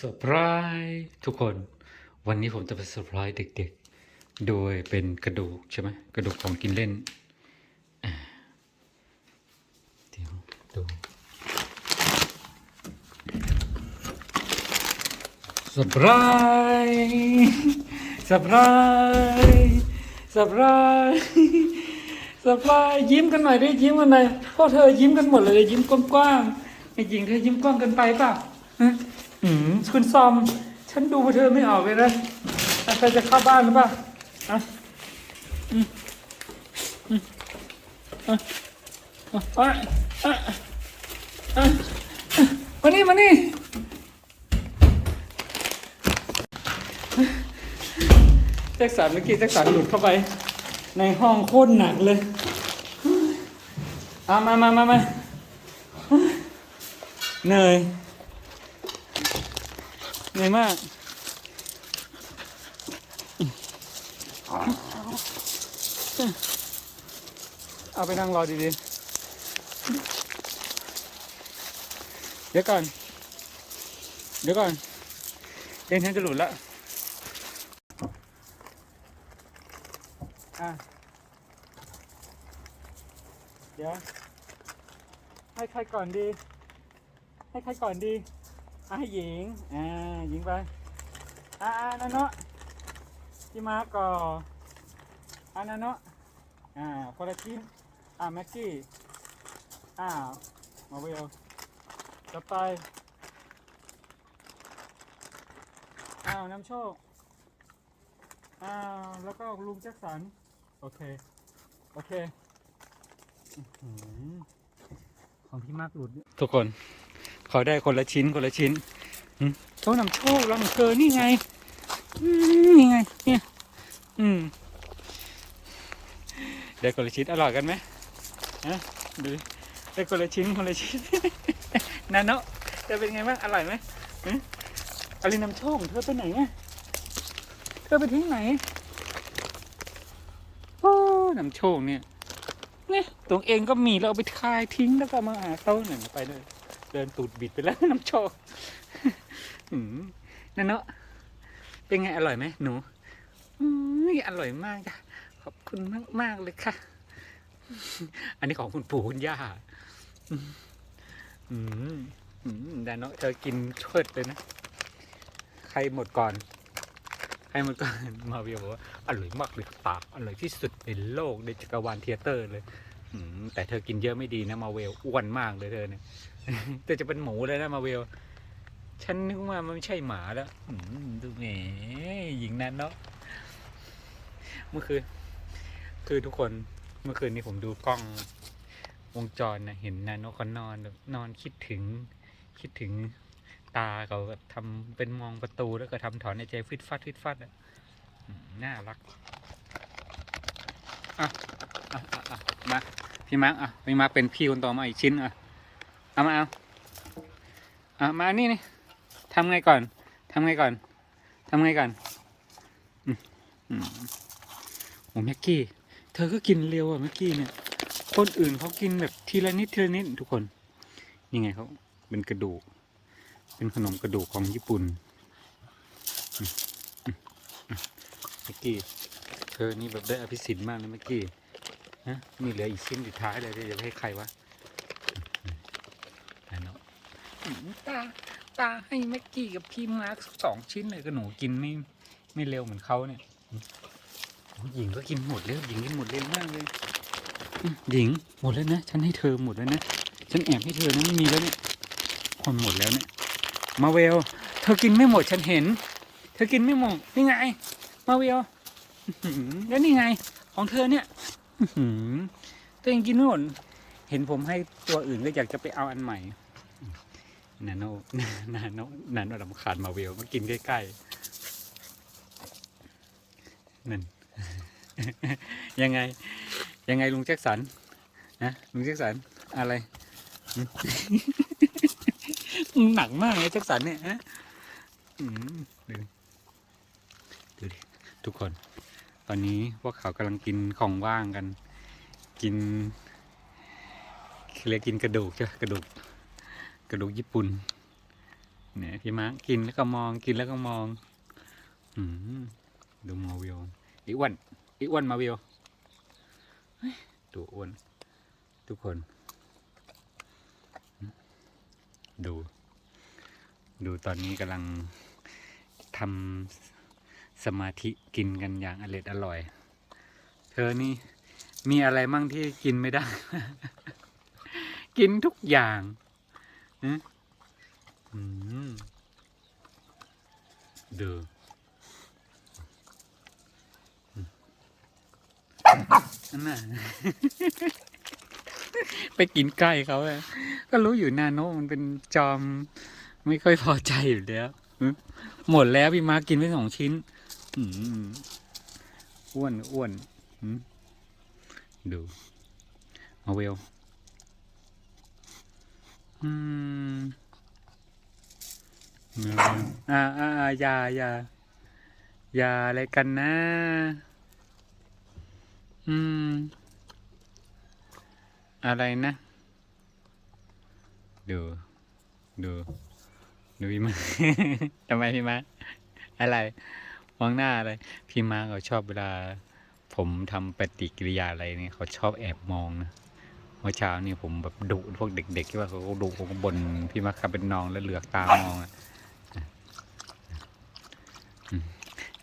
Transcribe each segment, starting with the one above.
เซอร์ไพรส์ทุกคน วันนี้ผมจะไปเซอร์ไพรส์เด็กๆ โดยเป็นกระดูกใช่ไหมกระดูกของกินเล่นเดี๋ยวดูเซอร์ไพรส์เซอร์ไพรส์เซอร์ไพรส์เซอร์ไพรส์ยิ้มกันหน่อยดิยิ้มกันหน่อยพวกเธอยิ้มกันหมดเลยยิ้มกว้างๆไม่จริงเธอยิ้มกว้างกินไปเปล่า อืมคุณซอม ฉันดูเธอไม่ออกเลยนะอะเธอจะเข้าบ้านหรือเปล่าอะอืมอืมอะอะอะอะอะมานี่มานี่แจ็คสันเมื่อกี้แจ็คสันหลุดเข้าไป ในห้องโคตรหนักเลยเอามามามามาเหนื่อย เหนื่อยมากเอาไปนั่งรอดีๆ เดี๋ยวก่อน เดี๋ยวก่อนเอ็นฉันจะหลุดละอะ เดี๋ยว ให้ใครก่อนดี ให้ใครก่อนดี อะให้หญิง อ่า หญิงไป อ่าอ่านาโนะที่มาก่ออ่านาโนะอ่าคนละชิ้นอ่าแม็กกี้อ้ามาเวลต่อไป อ้าวน้ำโชค อ้าว แล้วก็ลุงแจ็คสัน โอเค โอเค ของพี่มากหลุด ทุกคน เขาได้คนละชิ้นคนละชิ้นอืมโชคนำโชคลังเกอนี่ไงอืมนี่ไง เนี่ย อืมได้คนละชิ้นอร่อยกันไหมฮะดูดิได้คนละชิ้นคนละชิ้นนาโนะจะเป็นไงบ้างอร่อยไหมฮะอะไรนำโชคของเธอไปไหนอะเธอไปทิ้งไหนโอ้นำโชคเนี่ยเนี่ยตัวเองก็มีแล้วเอาไปคายทิ้งแล้วก็เอามาหาเขาหนึ่งไปเลย เดินตูดบิดไปแล้วน้ำโชคนั่นเนาะเป็นไงอร่อยไหมหนูอืมอร่อยมากจ้ะขอบคุณมากมากเลยค่ะ อันนี้ของคุณปู่คุณย่าอืมดาเนาะเธอกินเชิดเลยนะ ใครหมดก่อน ใครหมดก่อน มาเวียบอกว่าอร่อยมากเลยปากอร่อยที่สุดในโลกในจักรวาลเทเตอร์เลยแต่เธอกินเยอะไม่ดีนะมาเวลอ้วนมากเลยเธอเนี่ย แต่จะเป็นหมูเลยนะมาเวล ฉันนึกว่ามันไม่ใช่หมาแล้วดูแหมหญิงนั้นเนาะเมื่อคืนคือทุกคนเมื่อคืนนี้ผมดูกล้องวงจรนะเห็นนาโนเขานอนแบบนอนคิดถึง คิดถึงตาเขาแบบทำเป็นมองประตูแล้วก็ทำถอนในใจฟิตฟัดฟิตฟัดอะน่ารักอะอะอะอะมาพี่มาร์กอะพี่มาร์กเป็นพี่คนต่อมาอีกชิ้นอะ เอามาเอาเอะมานี่นี่ทำไงก่อนทำไงก่อนทำไงก่อนอืมโอ้แม็กกี้ เธอก็กินเร็วอะแม็กกี้เนี่ย คนอื่นเขากินแบบทีละนิดทีละนิดทุกคนนี่ไงเขาเป็นกระดูก เป็นขนมกระดูกของญี่ปุ่นอืมอืมอืมแม็กกี้ เธอนี่แบบได้อภิสิทธิ์มากนะแม็กกี้ฮะมีเหลืออีกชิ้นสุดท้ายเลยจะให้ใครวะอันเนาะอืม ตา ตาให้แม็กกี้กับพี่มาร์คสองชิ้นเลยก็หนูกินไม่ไม่เร็วเหมือนเขาเนี่ยอืมโอ้หญิงก็กินหมดแล้วหญิงกินหมดเร็วมากเลยอืมหญิงหมดแล้วนะฉันให้เธอหมดแล้วนะฉันแอบให้เธอนะไม่มีแล้วเนี่ยคนหมดแล้วเนี่ยมาเวลเธอกินไม่หมดฉันเห็น เธอกินไม่หมดนี่ไง มาเวลอื้อหือแล้วนี่ไง ของเธอเนี่ยอื้อหือตัวเองกินไม่หมดเห็นผมให้ตัวอื่นก็อยากจะไปเอาอันใหม่ นาโนนาโนนาโนลำคาญมาเวลมากินใกล้ๆนั่นยังไง ยังไงลุงแจ็คสันนะลุงแจ็คสันอะไรหึหนักมากเลยแจ็คสันเนี่ยฮะอืมดูดูดิทุกคน ตอนนี้พวกเขากำลังกินของว่างกัน กินเรียกกินกระดูกใช่กระดูก กระดูกญี่ปุ่นเนี่ยพี่มาร์คกินแล้วก็มองกินแล้วก็มองอืมดูมาวิวอีอ้วนอีอ้วนมาวิวดูอ้วนทุกคน ดู ดูตอนนี้กำลังทำสมาธิกินกันอย่างอร็ดอร่อย เธอนี่มีอะไรมั่งที่กินไม่ได้ กินทุกอย่าง นะอืมดูอืมนั่นน่ะไปกินใกล้เขาอะก็รู้อยู่นาโนมันเป็นจอม ไม่ค่อยพอใจอยู่แล้วหึหมดแล้วพี่มาร์คกินไปสองชิ้นอืมอ้วนอ้วนหึดูมาเวล อืมมาเวลอ่าอ่าอ่าอย่าอย่าอย่าอะไรกันนะ อืม อะไรนะ ดู ดูดูพี่มาทำไมพี่มาอะไรมองหน้าอะไร พี่มาเขาชอบเวลา ผมทำปฏิกิริยาอะไรเนี่ยเขาชอบแอบมองนะ เมื่อเช้านี่ผมแบบดุพวกเด็กๆที่ว่าเขาดุเขาก็บนพี่มาขับเป็นน้องแล้วเหลือกตามองอะ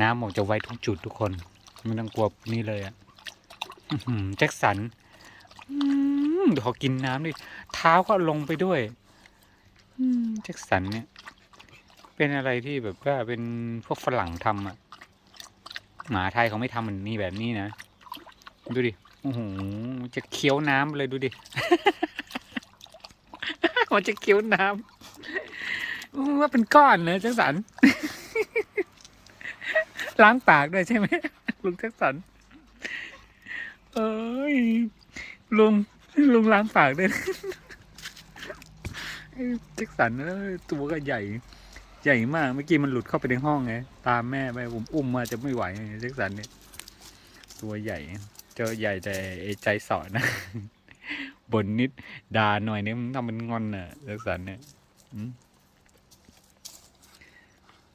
น้ำผมจะไว้ทุกจุดทุกคนไม่ต้องกลัวนี่เลยอะแจ็คสันเดี๋ยวเขากินน้ำดิเท้าก็ลงไปด้วยแจ็คสันเนี่ย เป็นอะไรที่แบบว่าเป็นพวกฝรั่งทำอะหมาไทยเขาไม่ทำมันนี่แบบนี้นะ ดูดิ อ้โหจะเคี้ยวน้ำเลยดูดิ มันจะเคี้ยวน้ำว่าเป็นก้อนเลยแจ็คสัน ล้างปากด้วยใช่ไหมลุงแจ็คสัน เอ้ยลุงลุงล้างปากด้วยแจ็คสันเอ้ยตัวก็ใหญ่ ใหญ่มากเมื่อกี้มันหลุดเข้าไปในห้องไง ตามแม่ไปผมอุ้มมาจะไม่ไหวไงแจ็คสันเนี่ย ตัวใหญ่ จอใหญ่แต่ใจสอนนะบนนิดด่าหน่อยนี่มันทำมันงอนน่ะแจ็คสันเนี่ยอืม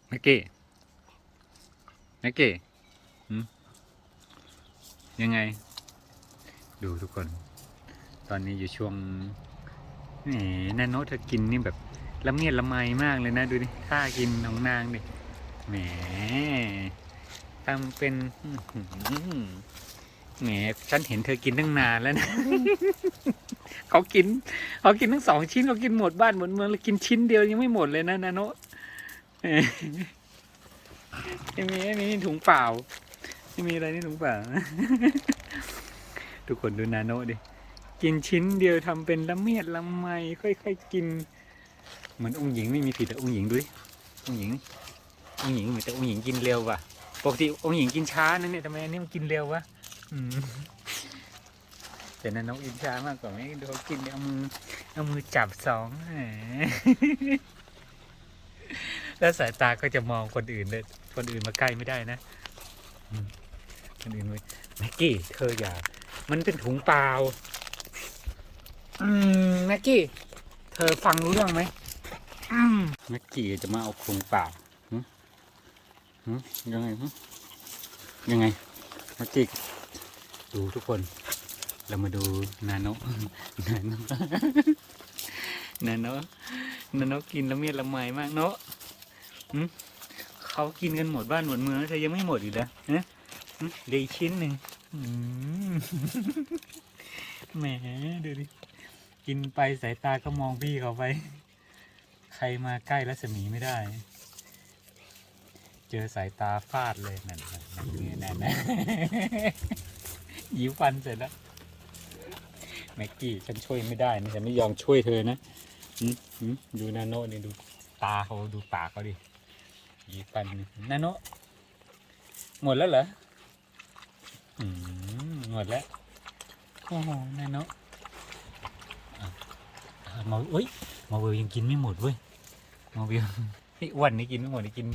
เมื่อกี้เมื่อกี้ยังไง ดูทุกคน ตอนนี้อยู่ช่วงแหมนาโนเธอกินนี่แบบละเมียดละไมมากเลยนะ ดูดิท่ากินของนางดิแหมทำเป็น แหมฉันเห็นเธอกินตั้งนานแล้วนะเขากินเขากินทั้งสองชิ้นเขากินหมดบ้านหมดเมืองแล้วกินชิ้นเดียวยังไม่หมดเลยนะนาโนแหมไม่มีไม่มีถุงเปล่าไม่มีอะไรนี่ถุงเปล่าทุกคนดูนาโนดิกินชิ้นเดียวทำเป็นละเมียดละไมค่อยๆกิน เหมือนองค์หญิงไม่มีผิดอะองค์หญิงดูดิองค์หญิงองค์หญิงเหมือนแต่องค์หญิงกินเร็วว่ะปกติองค์หญิงกินช้านะเนี่ยทำไมอันนี้มันกินเร็ววะอืม แต่นันนกกินช้ามากกว่าไมดูเขากินเนี่ยเอามือเอามือจับสองแล้วสายตาก็จะมองคนอื่นเลยคนอื่นมาใกล้ไม่ได้นะคนอื่นไม่แม็กกี้ เธออย่า มันเป็นถุงเปล่า อืมแม็กกี้ เธอฟังรู้เรื่องไหมอืมแม็กกี้จะมาเอาถุงเปล่าหึหึยังไงยังไงแม็กกี้ ดูทุกคน เรามาดูนาโนนาโนนาโนนาโนกินละเมียดละไมมากเนาะเขากินกันหมดบ้านหมดเมืองแล้วเธอยังไม่หมดอีกเหรอฮะเหลืออีกชิ้นหนึ่งแหมดูดิกินไปสายตาก็มองพี่เขาไป ใครมาใกล้รัศมีไม่ได้ เจอสายตาฟาดเลยนั่นนั่นนั่น ยิ้วฟันเสร็จแล้วแม็กกี้ฉันช่วยไม่ได้นะฉันไม่ยอมช่วยเธอนะดูนาโนนี่ดูตาเขาดูปากเขาดิยิ้วฟันนี่นาโนหมดแล้วเหรอหมดแล้วโอ้โหนายเนาะอะอะมาเอ้ยมาเวลยังกินไม่หมดเว้ยมาเวลไอ้อ้วันนี่กินไม่หมดนี่กิน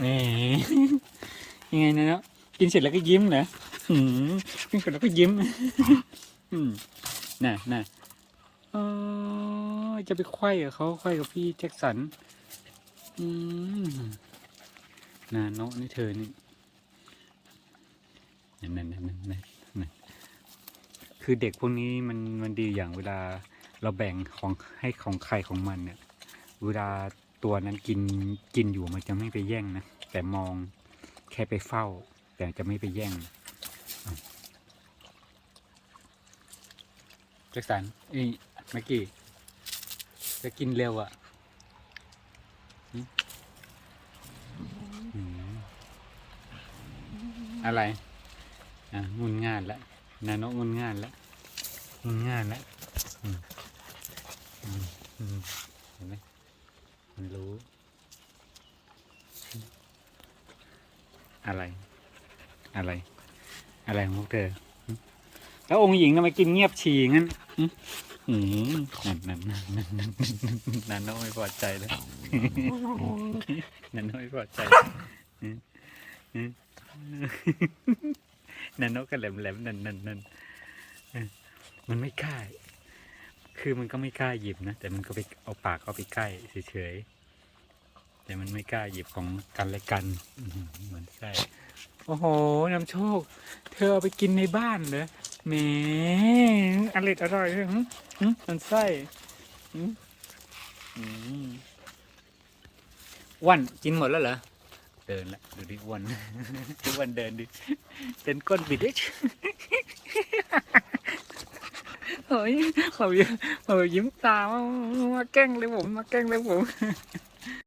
เอ๊ะยังไงนายเนาะ กินเสร็จแล้วก็ยิ้มเหรออืมกินเสร็จแล้วก็ยิ้ม อืมน่ะน่ะโอ้จะไปไขว้กับเขาไขว้กับพี่แจ็คสัน อืมนาโนะนี่เธอนี่นั่นนั่นนั่นนั่นนั่นคือเด็กพวกนี้มันมันดีอย่างเวลาเราแบ่งของให้ของใครของมันเนี่ย เวลาตัวนั้นกินกินอยู่มันจะไม่ไปแย่งนะ แต่มองแค่ไปเฝ้า แต่จะไม่ไปแย่งแจ็คสันเอ้ยเมื่อกี้จะกินเร็วอะ่ะอะไร อะงุนง่านละนาโนงุนง่านละงุนง่านละเห็นไหมมันรู้ อะไร อะไร อะไรของพวกเธอ แล้วองค์หญิงทำไมกินเงียบฉี่งั้นอืมนั่นนั่นนั่นนั่นนั่นนั่นโน้ไม่พอใจแล้วนันน้ไม่พอใจหึหึนันโน้ก็แหลมแหลมนั่นนั่นนั่นมันไม่กล้าคือมันก็ไม่กล้าหยิบนะ แต่มันก็ไปเอาปากเข้าไปใกล้เฉยๆแต่มันไม่กล้าหยิบของกันและกันเหมือนไส้ โอ้โหนำโชค เธอเอาไปกินในบ้านเหรอแหมอร่อยอร่อยเลยหึหึมันไส้หึอืมอ้วันกินหมดแล้วเหรอ เดินละดูดิอ้วนดูอ้วันเดินดิเป็นก้นบิดเอ้ยเฮ้ยเขายิ้มเขายิ้มตามามาแกล้งเลยผมมาแกล้งเลยผม